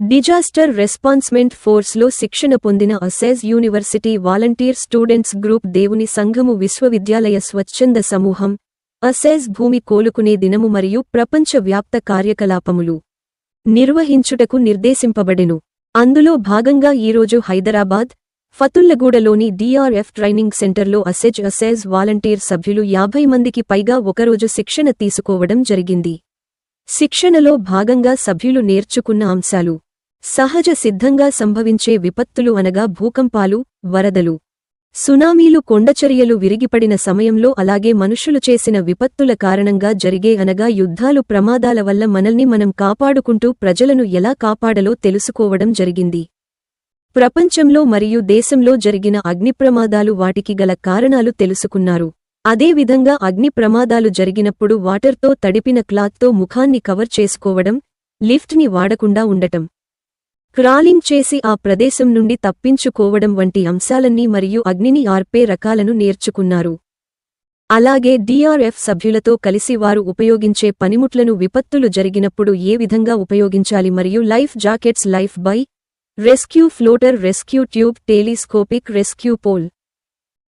Disaster రెస్పాన్స్మెంట్ ఫోర్స్లో శిక్షణ పొందిన అసెజ్ యూనివర్సిటీ వాలంటీర్ స్టూడెంట్స్ గ్రూప్ దేవుని సంఘము విశ్వవిద్యాలయ స్వచ్ఛంద సమూహం అసెజ్ భూమి కోలుకునే దినము మరియు ప్రపంచ వ్యాప్త కార్యకలాపములు నిర్వహించుటకు నిర్దేశింపబడెను. అందులో భాగంగా ఈరోజు హైదరాబాద్ ఫతుల్లగూడలోని డిఆర్ఎఫ్ ట్రైనింగ్ సెంటర్లో అసెజ్ అసెజ్ వాలంటీర్ సభ్యులు యాభై మందికి పైగా ఒకరోజు శిక్షణ తీసుకోవడం జరిగింది. శిక్షణలో భాగంగా సభ్యులు నేర్చుకున్న అంశాలు సహజ సిద్ధంగా సంభవించే విపత్తులు అనగా భూకంపాలు వరదలు. సునామీలు కొండచర్యలు విరిగిపడిన సమయంలో అలాగే మనుషులు చేసిన విపత్తుల కారణంగా జరిగే అనగా యుద్ధాలు ప్రమాదాల వల్ల మనల్ని మనం కాపాడుకుంటూ ప్రజలను ఎలా కాపాడలో తెలుసుకోవడం జరిగింది. ప్రపంచంలో మరియు దేశంలో జరిగిన అగ్నిప్రమాదాలు వాటికి గల కారణాలు తెలుసుకున్నారు. అదేవిధంగా అగ్ని ప్రమాదాలు జరిగినప్పుడు వాటర్తో తడిపిన క్లాత్తో ముఖాన్ని కవర్ చేసుకోవడం లిఫ్ట్ని వాడకుండా ఉండటం. క్రాలింగ్ చేసి ఆ ప్రదేశం నుండి తప్పించుకోవడం వంటి అంశాలన్నీ మరియు అగ్నిని ఆర్పే రకాలను నేర్చుకున్నారు. అలాగే డిఆర్ఎఫ్ సభ్యులతో కలిసి వారు ఉపయోగించే పనిముట్లను విపత్తులు జరిగినప్పుడు ఏ విధంగా ఉపయోగించాలి మరియు life jackets life buoy rescue floater rescue tube telescopic rescue pole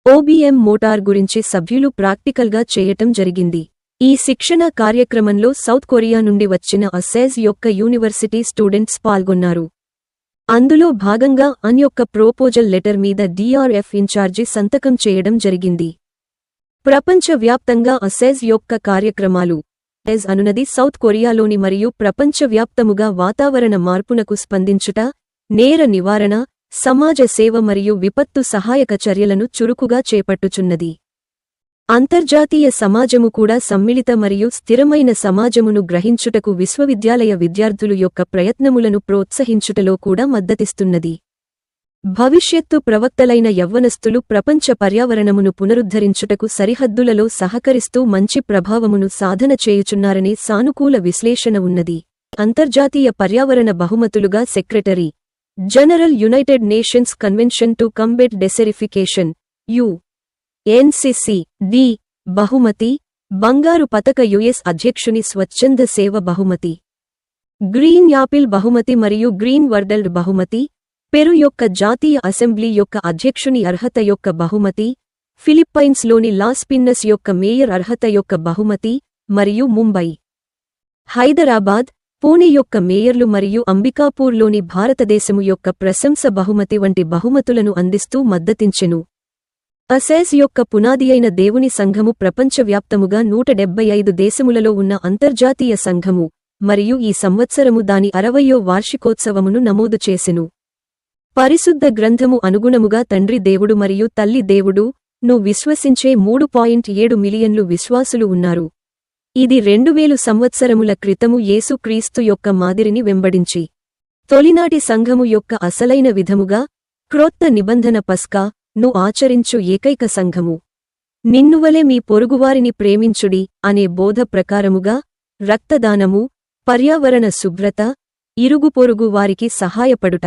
OBM motor గురించి సభ్యులు ప్రాక్టికల్గా చేయటం జరిగింది. ఈ శిక్షణ కార్యక్రమంలో సౌత్ కొరియా నుండి వచ్చిన అసెజ్ యొక్క యూనివర్సిటీ స్టూడెంట్స్ పాల్గొన్నారు. అందులో భాగంగా అన్ యొక్క ప్రోపోజల్ లెటర్ మీద డిఆర్ఎఫ్ ఇన్ఛార్జి సంతకం చేయడం జరిగింది. ప్రపంచవ్యాప్తంగా అసెజ్ యొక్క కార్యక్రమాలు ఎజ్ అనునది సౌత్ కొరియాలోని మరియు ప్రపంచవ్యాప్తముగా వాతావరణ మార్పునకు స్పందించుట నేర నివారణ సమాజ సేవ మరియు విపత్తు సహాయక చర్యలను చురుకుగా చేపట్టుచున్నది. అంతర్జాతీయ సమాజము కూడా సమ్మిళిత మరియు స్థిరమైన సమాజమును గ్రహించుటకు విశ్వవిద్యాలయ విద్యార్థులు యొక్క ప్రయత్నములను ప్రోత్సహించుటలో కూడా మద్దతిస్తున్నది. భవిష్యత్తు ప్రవక్తలైన యవ్వనస్థులు ప్రపంచ పర్యావరణమును పునరుద్ధరించుటకు సరిహద్దులలో సహకరిస్తూ మంచి ప్రభావమును సాధన చేయుచున్నారనే సానుకూల విశ్లేషణ ఉన్నది. అంతర్జాతీయ పర్యావరణ బహుమతులుగా secretary general United Nations convention to combat desertification U. NCC D. బహుమతి బంగారు పతక యుఎస్ అధ్యక్షుని స్వచ్ఛంద సేవ బహుమతి. గ్రీన్ యాపిల్ బహుమతి మరియు గ్రీన్ వర్డల్డ్ బహుమతి పెరు యొక్క జాతీయ అసెంబ్లీ యొక్క అధ్యక్షుని అర్హత యొక్క బహుమతి ఫిలిప్పైన్స్లోని లాస్పిన్నస్ యొక్క మేయర్ అర్హత యొక్క బహుమతి మరియు ముంబై. హైదరాబాద్ పూణె యొక్క మేయర్లు మరియు అంబికాపూర్లోని భారతదేశము యొక్క ప్రశంస బహుమతి వంటి బహుమతులను అందిస్తూ మద్దతించెను. అసెస్ యొక్క పునాదియైన దేవుని సంఘము ప్రపంచవ్యాప్తముగా నూట డెబ్బై ఐదు దేశములలో ఉన్న అంతర్జాతీయ సంఘము మరియు ఈ సంవత్సరము దాని అరవయో వార్షికోత్సవమును నమోదు చేసెను. పరిశుద్ధ గ్రంథము అనుగుణముగా తండ్రి దేవుడు మరియు తల్లి దేవుడు ను విశ్వసించే మూడు పాయింట్ ఏడు మిలియన్లు విశ్వాసులు ఉన్నారు. ఇది రెండువేలు సంవత్సరముల క్రితము యేసు క్రీస్తు యొక్క మాదిరిని వెంబడించి. తొలినాటి సంఘము యొక్క అసలైన విధముగా క్రోత్త నిబంధన పస్కా ను ఆచరించు ఏకైక సంఘము. నిన్నువలే మీ పొరుగువారిని ప్రేమించుడి అనే బోధ ప్రకారముగా రక్తదానము పర్యావరణ శుభ్రత ఇరుగుపొరుగు వారికి సహాయపడుట.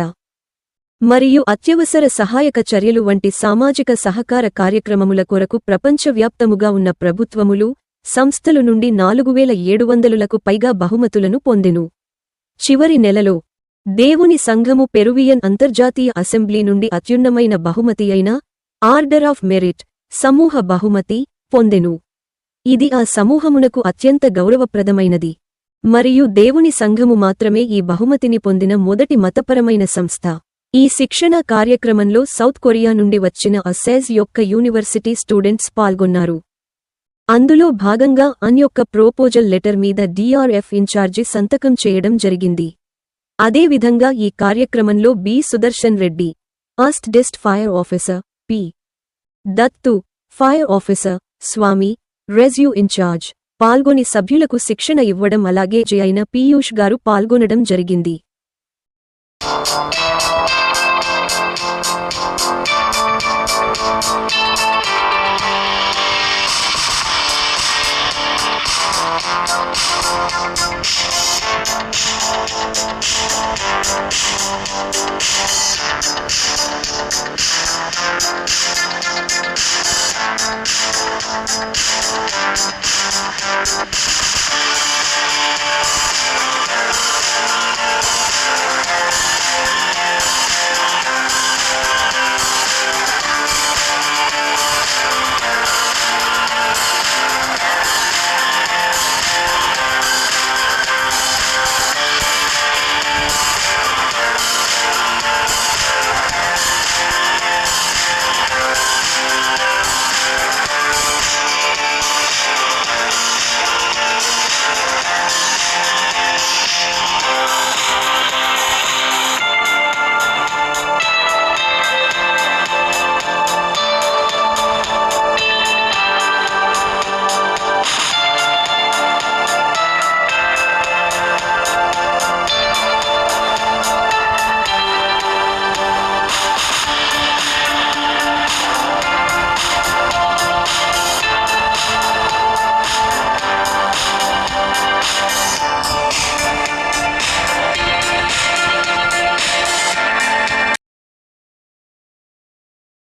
మరియు అత్యవసర సహాయక చర్యలు వంటి సామాజిక సహకార కార్యక్రమముల కొరకు ప్రపంచవ్యాప్తముగా ఉన్న ప్రభుత్వములు సంస్థలు నుండి నాలుగు వేల ఏడు వందలులకు పైగా బహుమతులను పొందెను. చివరి నెలలో దేవుని సంఘము పెరువియన్ అంతర్జాతీయ అసెంబ్లీ నుండి అత్యున్నమైన బహుమతి అయిన ఆర్డర్ ఆఫ్ మెరిట్ సమూహ బహుమతి పొందెను. ఇది ఆ సమూహమునకు అత్యంత గౌరవప్రదమైనది. మరియు దేవుని సంఘము మాత్రమే ఈ బహుమతిని పొందిన మొదటి మతపరమైన సంస్థ. ఈ శిక్షణ కార్యక్రమంలో సౌత్ కొరియా నుండి వచ్చిన అసెజ్ యొక్క యూనివర్సిటీ స్టూడెంట్స్ పాల్గొన్నారు. అందులో భాగంగా అన్ యొక్క ప్రోపోజల్ లెటర్ మీద డిఆర్ఎఫ్ ఇన్ఛార్జి సంతకం చేయడం జరిగింది. అదేవిధంగా ఈ కార్యక్రమంలో B. Sudarshan Reddy first డెస్ట్ fire officer P. Dattu fire officer Swamy rescue incharge పాల్గొని సభ్యులకు శిక్షణ ఇవ్వడం అలాగే జయైన పీయూష్ గారు పాల్గొనడం జరిగింది. Thank